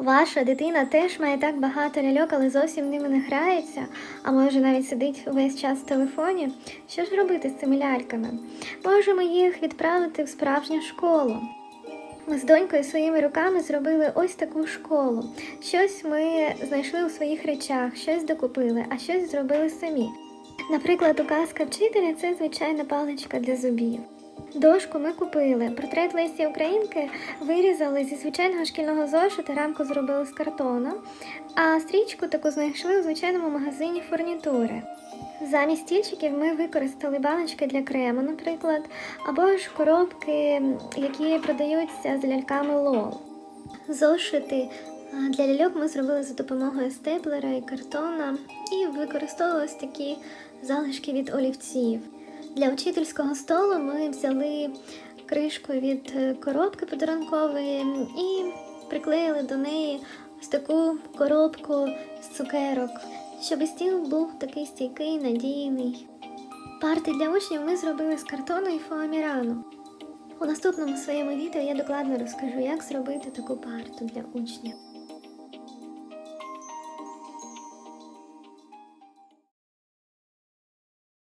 Ваша дитина теж має так багато ляльок, але зовсім ними не грається, а може навіть сидить увесь час в телефоні. Що ж робити з цими ляльками? Можемо їх відправити в справжню школу. Ми з донькою своїми руками зробили ось таку школу. Щось ми знайшли у своїх речах, щось докупили, а щось зробили самі. Наприклад, указка вчителя це звичайна паличка для зубів. Дошку ми купили. Портрет Лесі Українки вирізали зі звичайного шкільного зошита, рамку зробили з картону, а стрічку таку знайшли у звичайному магазині фурнітури. Замість стільчиків ми використали баночки для крему, наприклад, або ж коробки, які продаються з ляльками лол. Зошити для ляльок ми зробили за допомогою степлера і картона і використовували такі залишки від олівців. Для учительського столу ми взяли кришку від е, коробки подарункової і приклеїли до неї ось таку коробку з цукерок, щоб стіл був такий стійкий, надійний. Парти для учнів ми зробили з картону і фоамірану. У наступному своєму відео я докладно розкажу, як зробити таку парту для учнів.